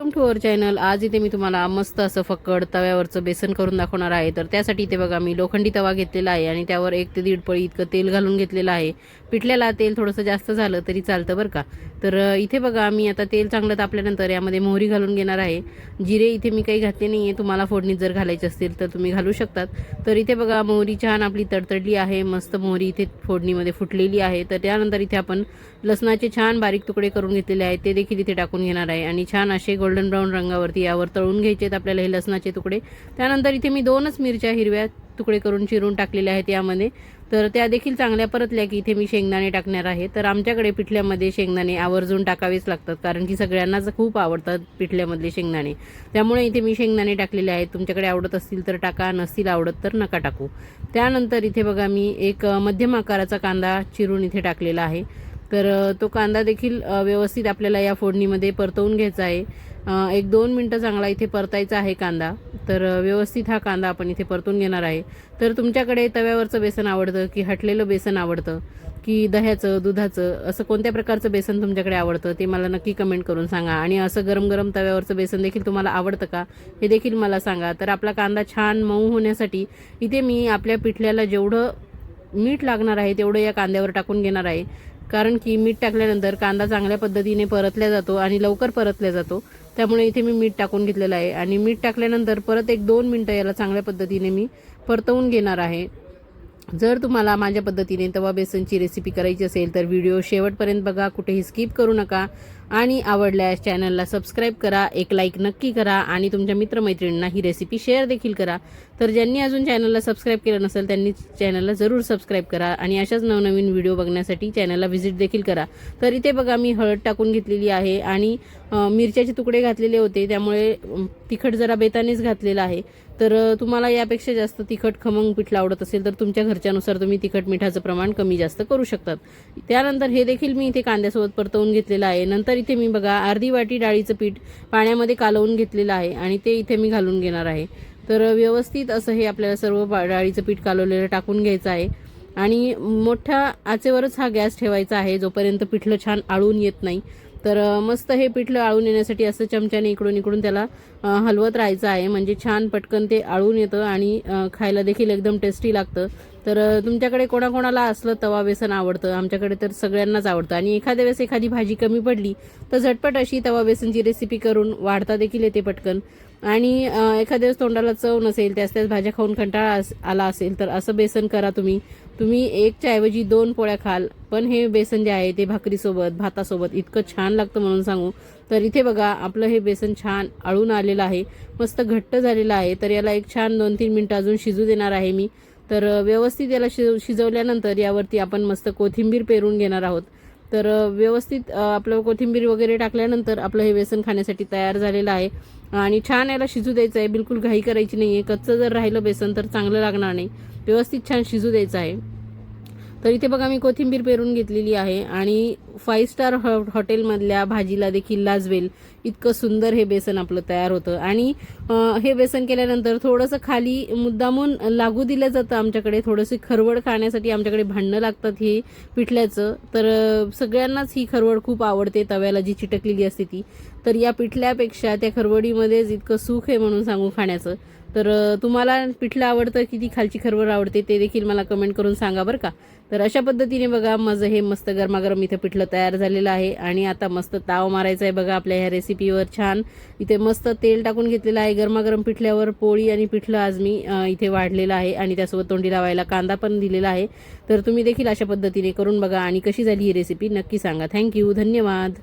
Welcome to our channel आज इथे मी तुम्हाला मस्त असं फक्कड तव्यावरचं बेसन करून दाखवणार आहे. तर त्यासाठी इथे बघा मी लोखंडी तवा घेतलेला आहे आणि त्यावर एक ते दीड पळी इतकं तेल घालून घेतलेलं आहे. पिठल्याला तेल थोडंसं जास्त झालं तरी चालतं बरं का. तर इथे बघा मी आता तेल चांगलं तापल्यानंतर यामध्ये मोहरी घालून घेणार आहे. जिरे इथे मी काही घातले नाही आहे तुम्हाला फोडणीत जर घालायची असतील तर तुम्ही घालू शकतात. तर इथे बघा मोहरी छान आपली तडतडली आहे. मस्त मोहरी इथे फोडणीमध्ये फुटलेली आहे. तर त्यानंतर इथे आपण लसणाचे छान बारीक तुकडे करून घेतलेले आहेत. ते देखील इथे टाकून घेणार आहे. आणि छान असे गोल्डन ब्राऊन रंगावरती यावर तळून घ्यायचे आहेत आपल्याला हे लसणाचे तुकडे. त्यानंतर इथे मी दोनच मिरच्या हिरव्या तुकडे करून चिरून टाकलेल्या आहेत यामध्ये. तर त्या देखील चांगल्या परतल्या की इथे मी शेंगदाणे टाकणार आहे. तर आमच्याकडे पिठल्यामध्ये शेंगदाणे आवर्जून टाकावेच लागतात कारण की सगळ्यांनाच खूप आवडतात पिठल्यामधले शेंगदाणे. त्यामुळे इथे मी शेंगदाणे टाकलेले आहेत. तुमच्याकडे आवडत असतील तर टाका नसतील आवडत तर नका टाकू. त्यानंतर इथे बघा मी एक मध्यम आकाराचा कांदा चिरून इथे टाकलेला आहे. तर तो कांदा देखील व्यवस्थित आपल्याला या फोडणीमध्ये परतवून घ्यायचा आहे. एक दोन मिनटं चांगला इथे परतायचा आहे कांदा. तर व्यवस्थित हा कांदा आपण इथे परतून घेणार आहे. तर तुमच्याकडे तव्यावरचं बेसन आवडतं की हटलेलं बेसन आवडतं? की दह्याचं दुधाचं असं कोणत्या प्रकारचं बेसन तुमच्याकडे आवडतं? ते मला नक्की कमेंट करून सांगा. आणि असं गरम गरम तव्यावरचं बेसन देखील तुम्हाला आवडतं का? हे देखील मला सांगा. तर आपला कांदा छान मऊ होण्यासाठी इथे मी आपल्या पिठल्याला जेवढं मीठ लागणार आहे तेवढं या कांद्यावर टाकून घेणार आहे. कारण की मीठ टाकल्यानंतर कांदा चांगल्या पद्धतीने परतल्या जातो आणि लवकर परतल्या जातो. त्यामुळे इथे मी मीठ टाकून घेतलेलं आहे. आणि मीठ टाकल्यानंतर परत एक दोन मिनटं याला चांगल्या पद्धतीने मी परतवून घेणार आहे. जर तुम्हाला माझ्या पद्धतीने तवा बेसनची रेसिपी करायची असेल तर व्हिडिओ शेवटपर्यंत बघा. कुठेही स्किप करू नका. आणि आवडल्यास चॅनलला सबस्क्राईब करा एक लाईक नक्की करा आणि तुमच्या मित्रमैत्रिणींना ही रेसिपी शेअर देखील करा. तर ज्यांनी अजून चॅनलला सबस्क्राईब केलं नसेल त्यांनी चॅनलला जरूर सबस्क्राईब करा आणि अशाच नवनवीन व्हिडिओ बघण्यासाठी चॅनलला व्हिजिट देखील करा. तर इथे बघा मी हळद टाकून घेतलेली आहे आणि मिरच्याचे तुकडे घातलेले होते त्यामुळे तिखट जरा बेतानेच घातलेलं आहे. तर तुम्हाला यापेक्षा जास्त तिखट खमंग पिठलं आवडत असेल तर तुमच्या घरच्यानुसार तुम्ही तिखट मिठाचं प्रमाण कमी जास्त करू शकतात. त्यानंतर हे देखील मी इथे कांद्यासोबत परतवून घेतलेलं आहे. नंतर इथे मी बघा अर्धी वाटी डाळीचं पीठ पाण्यामध्ये कालवून घेतलेलं आहे आणि ते इथे मी घालून घेणार आहे. तर व्यवस्थित असं हे आपल्याला सर्व डाळीचं पीठ कालवलेलं टाकून घ्यायचं आहे. आणि मोठ्या आचेवरच हा गॅस ठेवायचा आहे जोपर्यंत पिठलं छान आळून येत नाही. तर मस्त हे पिठलं आळून येण्यासाठी असं चमच्याने इकडून इकडून त्याला हलवत राहायचं आहे. म्हणजे छान पटकन ते आळून येतं आणि खायला देखील एकदम टेस्टी लागतं. तर तुमच्याकडे कोणाकोणाला असलं तवा बेसन आवडतं? आमच्याकडे तर सगळ्यांनाच आवडतं. आणि एखाद्या वेळेस एखादी भाजी कमी पडली तर झटपट अशी तवा बेसनची रेसिपी करून वाढता देखील येते पटकन. आणि एखाद्या वेळेस तोंडाला चव नसेल त्याच त्याच भाज्या खाऊन कंटाळा आला असेल तर असं बेसन करा तुम्ही. तुम्ही एकच्या ऐवजी दोन पोळ्या खाल पण हे बेसन जे आहे ते भाकरीसोबत भातासोबत इतकं छान लागतं म्हणून सांगू. तर इथे बघा आपलं हे बेसन छान आळून आलेलं आहे. मस्त घट्ट झालेलं आहे. तर याला एक छान दोन तीन मिनटं अजून शिजू देणार आहे मी. तर व्यवस्थित याला शिजवल्यानंतर यावरती आपण मस्त कोथिंबीर पेरून घेणार आहोत. तर व्यवस्थित आपलं कोथिंबीर वगैरे टाकल्यानंतर आपलं हे बेसन खाण्यासाठी तयार झालेलं आहे. आणि छान याला शिजू द्यायचं आहे. बिलकुल घाई करायची नाही आहे कच्चं जर राहिलं बेसन तर चांगलं लागणार नाही. व्यवस्थित छान शिजू द्यायचं आहे. तर इथे बघा मी कोथिंबीर पेरून घेतलेली आहे. आणि फाईव्ह स्टार हॉ हॉटेलमधल्या भाजीला देखील लाजवेल. इतकं सुंदर हे बेसन आपलं तयार होतं. आणि हे बेसन केल्यानंतर थोडंसं खाली मुद्दामून लागू दिलं जातं आमच्याकडे. थोडंसं खरवड खाण्यासाठी आमच्याकडे भांडणं लागतात हे पिठल्याचं. तर सगळ्यांनाच ही खरवड खूप आवडते तव्याला जी चिटकलेली असते ती. तर या पिठल्यापेक्षा त्या खरवडीमध्येच इतकं सुख आहे म्हणून सांगू खाण्याचं. तर तुम्हाला पिठलं आवडतं की ती खालची खरवड आवडते ते देखील मला कमेंट करून सांगा बरं का? तर अशा पद्धतीने बघा माझं हे मस्त गरमागरम इथं पिठलं तयार झालेलं आहे. आणि आता मस्त ताव मारायचा आहे बघा आपल्या ह्या रेसिपीवर छान. इथे मस्त तेल टाकून घेतलेलं आहे. गरमागरम पिठल्यावर पोळी आणि पिठलं आज मी इथे वाढलेलं आहे. आणि त्यासोबत तोंडी लावायला कांदा पण दिलेला आहे. तर तुम्ही देखील अशा पद्धतीने करून बघा. आणि कशी झाली ही रेसिपी नक्की सांगा. थँक्यू धन्यवाद.